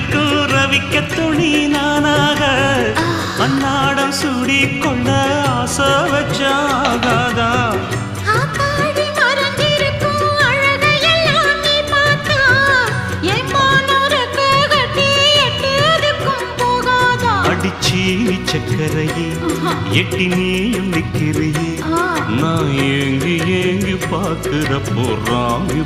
ரவிக்க துணி நானாக அன்னாடம் சூடி கொள்ள ஆசை வச்சாகாதா? அடிச்சி சக்கரையே எட்டி நீயும் நிக்கிறையே. நான் ஏங்கி ஏங்கி பார்க்கிற போறாங்க